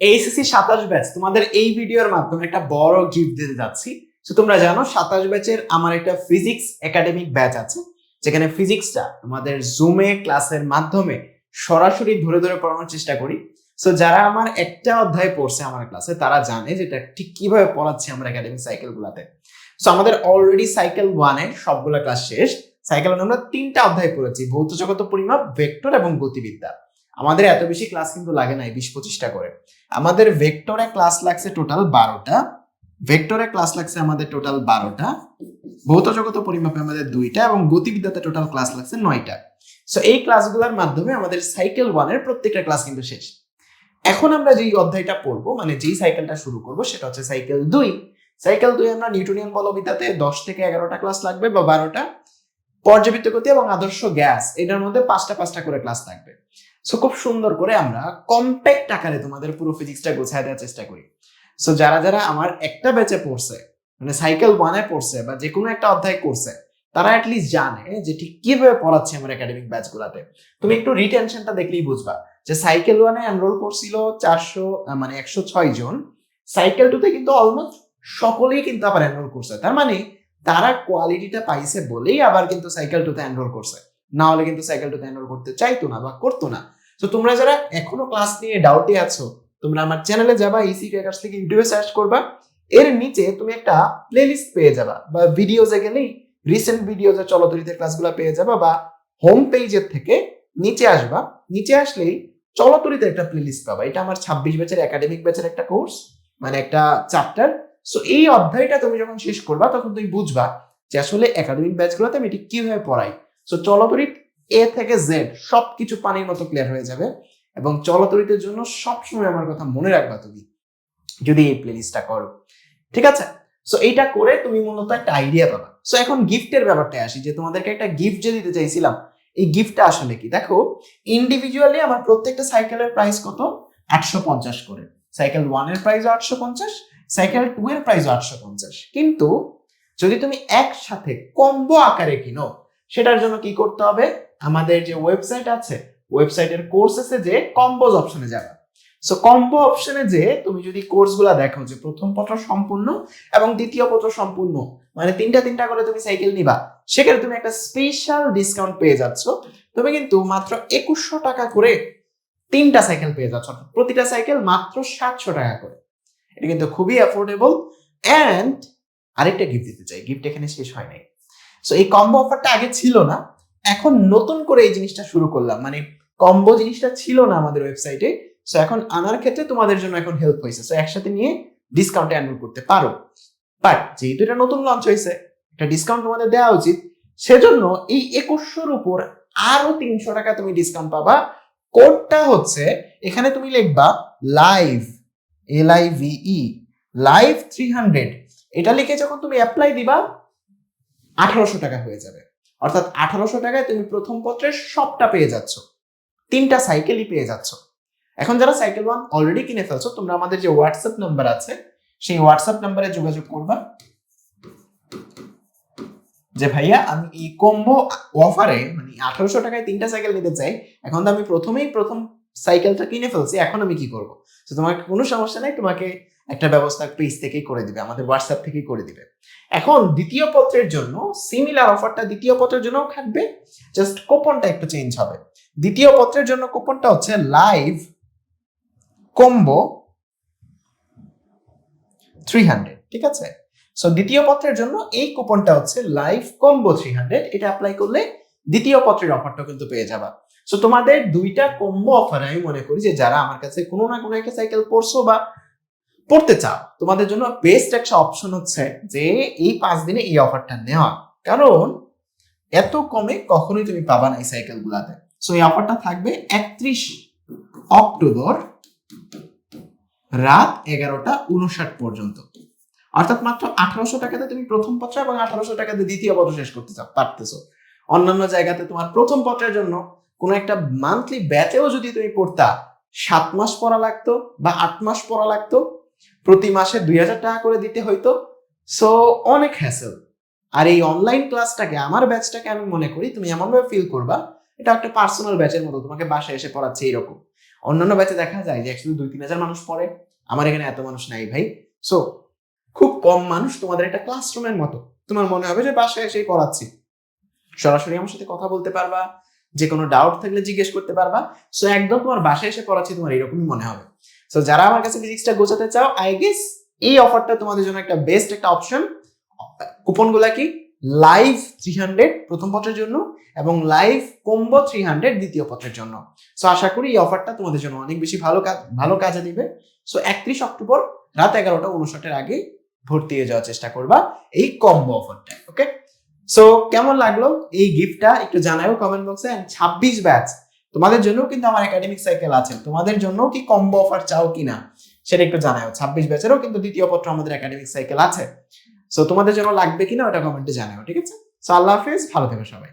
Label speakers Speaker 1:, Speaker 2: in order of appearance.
Speaker 1: HSC সাতাশ batch তোমাদের এই ভিডিওর মাধ্যমে একটা বড় গিফট দিতে যাচ্ছি। তো তোমরা জানো, সাতাশ ব্যাচের আমার একটা ফিজিক্স একাডেমিক ব্যাচ আছে, যেখানে ফিজিক্সটা তোমাদের জুমে ক্লাসের মাধ্যমে সরাসরি ধরে ধরে পড়ানোর চেষ্টা করি। সো যারা আমার একটা অধ্যায় পড়ছে আমার ক্লাসে তারা জানে যে এটা ঠিক কীভাবে পড়াচ্ছি আমরা একাডেমিক সাইকেল গুলাতে। সো আমাদের অলরেডি সাইকেল ওয়ানের সবগুলো ক্লাস শেষ। সাইকেল ওয়ান আমরা তিনটা অধ্যায় পড়েছি, ভৌত জগত পরিমাপ ভেক্টর এবং গতিবিদ্যা। আমাদের এত বেশি ক্লাস কিন্তু লাগে নাই বিশ পঁচিশটা করে। আমাদের ভেক্টরে ক্লাস লাগছে টোটাল বারোটা ভেক্টরে ক্লাস লাগছে আমাদের টোটাল বারোটা, ভৌত জগত পরিমাপে আমাদের দুইটা এবং গতিবিদ্যাতে টোটাল ক্লাস লাগছে নয়টা। সো এই ক্লাসগুলোর মাধ্যমে আমাদের সাইকেল ওয়ানের প্রত্যেকটা ক্লাস কিন্তু শেষ। এখন আমরা যেই অধ্যায়টা পড়ব মানে যেই সাইকেলটা শুরু করব, সেটা হচ্ছে সাইকেল দুই। সাইকেল দুই আমরা নিউটনিয়ান বলবিদ্যাতে দশ থেকে এগারোটা ক্লাস লাগবে বা বারোটা। পর্যাবৃত্ত গতি এবং আদর্শ গ্যাস এটার মধ্যে পাঁচটা পাঁচটা করে ক্লাস থাকবে। সো খুব সুন্দর করে আমরা কম্প্যাক্ট আকারে তোমাদের পুরো ফিজিক্সটা গোছায় দেওয়ার চেষ্টা করি। সো যারা যারা আমার একটা ব্যাচে পড়ছে মানে সাইকেল ওয়ানে পড়ছে বা যে কোনো একটা অধ্যায় করছে, তারা অ্যাটলিস্ট জানে যে ঠিক কীভাবে পড়াচ্ছে আমার একাডেমিক ব্যাচগুলোতে তুমি একটু রিটেনশনটা দেখলেই বুঝবা যে সাইকেল ওয়ানে এনরোল করছিল চারশো মানে একশো ছয় জন। সাইকেল টুতে কিন্তু অলমোস্ট সকলেই কিন্তু আবার এনরোল করছে। তার মানে তারা কোয়ালিটিটা পাইছে বলেই আবার কিন্তু সাইকেল টুতে এনরোল করছে। না হলে কিন্তু সাইকেল টুতে এনরোল করতে চাইতো না বা করতো না। তো তোমরা যারা এখনও ক্লাস নিয়ে ডাউটে আছো, তোমরা আমার চ্যানেলে যাবা ইসি ট্র্যাকার্স থেকে ইউটিউবে সার্চ করবা। এর নিচে তুমি একটা প্লেলিস্ট পেয়ে যাবা বা ভিডিওজে গেলেই রিসেন্ট ভিডিওজে চলতরিতে ক্লাসগুলো পেয়ে যাবা বা হোম পেজের থেকে নিচে আসবা। নিচে আসলেই চলতরিতে একটা প্লেলিস্ট পাবা। এটা আমার ছাব্বিশ ব্যাচের একাডেমিক ব্যাচের একটা কোর্স মানে একটা চ্যাপ্টার সো এই অধ্যায়টা তুমি যখন শেষ করবা, তখন তুমি বুঝবা যে আসলে একাডেমিক ব্যাচগুলোতে আমি এটি কীভাবে পড়াই। সো চলতরিত এ থেকে জেড সবকিছু পানির মতো ক্লিয়ার হয়ে যাবে এবং চলতরিতের জন্য সবসময় আমার কথা মনে রাখবা তুমি, যদি এই প্লেলিস্টটা করো। ঠিক আছে? সো এইটা করে তুমি মূলত একটা আইডিয়া পাবা। সো এখন গিফটের ব্যাপারটা আসি, যে তোমাদেরকে একটা গিফট যে দিতে চাইছিলাম, এই গিফটটা আসলে কি? দেখো ইন্ডিভিজুয়ালি আমার প্রত্যেকটা সাইকেলের প্রাইস কত? আটশো পঞ্চাশ করে। সাইকেল ওয়ানের প্রাইস আটশো পঞ্চাশ সাইকেল টু এর প্রাইস আটশো পঞ্চাশ। কিন্তু যদি তুমি একসাথে কম্বো আকারে কিনো, সেটার জন্য কি করতে হবে? আমাদের যে ওয়েবসাইট আছে ওয়েবসাইটের কোর্সেসে যে কম্বোজ অপশনে যাবে। সো কম্বো অপশনে যে তুমি যদি কোর্সগুলো দেখো যে প্রথম পত্র সম্পূর্ণ এবং দ্বিতীয় পত্র সম্পূর্ণ মানে তিনটা তিনটা করে তুমি সাইকেল নিবা সেখানে তুমি একটা স্পেশাল ডিসকাউন্ট পেয়ে যাচ্ছ। তুমি কিন্তু মাত্র একুশশো টাকা করে তিনটা সাইকেল পেয়ে যাচ্ছ প্রতিটা সাইকেল মাত্র সাতশো টাকা করে। এটা কিন্তু খুবই অ্যাফোর্ডেবল অ্যান্ড আরেকটা গিফট দিতে চাই। গিফট এখানে শেষ হয় নাই। সো এই কম্বো অফারটা আগে ছিল না। এখন নতুন করে এই জিনিসটা শুরু করলাম। মানে কম্বো জিনিসটা ছিল না আমাদের ওয়েবসাইটে সো এখন আনার ক্ষেত্রে তোমাদের জন্য এখন হেল্প হয়েছে। সো একসাথে নিয়ে ডিসকাউন্টে এনরোল করতে পারো। বাট যেহেতু এটা নতুন লঞ্চ হয়েছে, একটা ডিসকাউন্ট তোমাদের দেওয়া উচিত। সেজন্য এই একুশশোর উপর আরও তিনশো টাকা তুমি ডিসকাউন্ট পাবা। কোডটা হচ্ছে, এখানে তুমি লিখবা live L I V E live three hundred এটা লিখে যখন তুমি অ্যাপ্লাই দিবা, আঠারোশো টাকা হয়ে যাবে। অর্থাৎ আঠারোশো টাকায় তুমি প্রথম পত্রের সবটা পেয়ে যাচ্ছ। তিনটা সাইকেলই পেয়ে যাচ্ছ। এখন যারা সাইকেল ওয়ান অলরেডি কিনে ফেলছো, তোমরা আমাদের যে হোয়াটসঅ্যাপ নাম্বার আছে, সেই হোয়াটসঅ্যাপ নাম্বারে যোগাযোগ করবা। যে ভাইয়া, আমি এই কম্বো অফারে মানে আঠারোশো টাকায় তিনটা সাইকেল নিতে চাই, এখন তো আমি প্রথমেই প্রথম সাইকেলটা কিনে ফেলছি, এখন আমি কি করব? তো তোমার কোনো সমস্যা নাই, তোমাকে একটা ব্যবস্থা পেজ থেকেই করে দিবে, আমাদের হোয়াটসঅ্যাপ থেকেই করে দিবে। এখন দ্বিতীয় পত্রের জন্য সিমিলার অফারটা দ্বিতীয় পত্রের জন্য থাকবে জাস্ট কুপনটা একটু চেঞ্জ হবে। দ্বিতীয় পত্রের জন্য কুপনটা হচ্ছে লাইভ কম্বো থ্রি হান্ড্রেড ঠিক আছে? সো দ্বিতীয় পত্রের জন্য এই কুপনটা হচ্ছে লাইভ কম্বো থ্রি হান্ড্রেড এটা অ্যাপ্লাই করলে দ্বিতীয় পত্রের অফারটা কিন্তু পেয়ে যাবা। সো তোমাদের দুইটা কম্বো অফার আমি মনে করি যে যারা আমার কাছে কোনো না কোনো একটা সাইকেল পড়ছো বা পড়তে চাও, তোমাদের জন্য বেস্ট একটা অপশন হচ্ছে যে এই পাঁচ দিনে এই অফারটা নেওয়া। কারণ এত কমে কখনোই তুমি পাবা না এই সাইকেল গুলাতে সো এই অফারটা থাকবে একত্রিশ অক্টোবর রাত এগারোটা উনষাট পর্যন্ত। অর্থাৎ মাত্র আঠারোশো টাকাতে তুমি প্রথম পত্র এবং আঠারোশো টাকাতে দ্বিতীয় পত্র শেষ করতে চাও, পারতেছো। অন্যান্য জায়গাতে তোমার প্রথম পত্রের জন্য কোনো একটা মান্থলি ব্যাচেও যদি তুমি পড়তা, সাত মাস পড়া লাগতো বা আট মাস পড়া লাগতো প্রতি মাসে দুই হাজার টাকা করে দিতে হইতো। সো অনেক হ্যাসেল আর এই অনলাইন ক্লাসটাকে আমার ব্যাচটাকে আমি মনে করি, তুমি এমনভাবে ফিল করবা, এটা একটা পার্সোনাল ব্যাচের মতো, তোমাকে বাসায় এসে পড়াচ্ছে এরকম। অন্যান্য ব্যাচে দেখা যায় যে একসাথে দুই তিন হাজার মানুষ পড়ে, আমার এখানে এত মানুষ নাই ভাই। সো খুব কম মানুষ তোমাদের একটা ক্লাসরুমের মতো। তোমার মনে হবে যে বাসায় এসেই পড়াচ্ছি। সরাসরি আমার সাথে কথা বলতে পারবা, যে কোনো ডাউট থাকলে জিজ্ঞেস করতে পারবা। সো একদম তোমার বাসায় এসে পড়াচ্ছি, তোমার এরকমই মনে হবে। সো যারা আমার কাছে ফিজিক্সটা গোছাতে চাও আই গেস এই অফারটা তোমাদের জন্য একটা বেস্ট একটা অপশন কুপনগুলা কি? লাইভ থ্রি হান্ড্রেড প্রথম পত্রের জন্য এবং লাইভ কম্বো থ্রি হান্ড্রেড দ্বিতীয় পত্রের জন্য। সো আশা করি এই অফারটা তোমাদের জন্য অনেক বেশি ভালো কাজ ভালো কাজে দিবে। সো একত্রিশ অক্টোবর রাত এগারোটা উনষাটের আগে ভর্তি হয়ে যাওয়ার চেষ্টা করবা এই কম্বো অফারটা ওকে সো কেমন লাগল? এই গিফটটা একটু জানাও কমেন্ট বক্সে ছাব্বিশ ব্যাচ তোমাদের জন্য কিন্তু আমার একাডেমিক সাইকেল আছে। তোমাদের জন্য কি কম্বো অফার চাও কিনা, সেটা একটু জানাও ছাব্বিশ ব্যাচেরও কিন্তু দ্বিতীয় পত্র আমাদের একাডেমিক সাইকেল আছে। সো তোমাদের জন্য লাগবে কিনা ওটা কমেন্টে জানাও, ঠিক আছে? সো আল্লাহ হাফিজ, ভালো থেকো সবাই।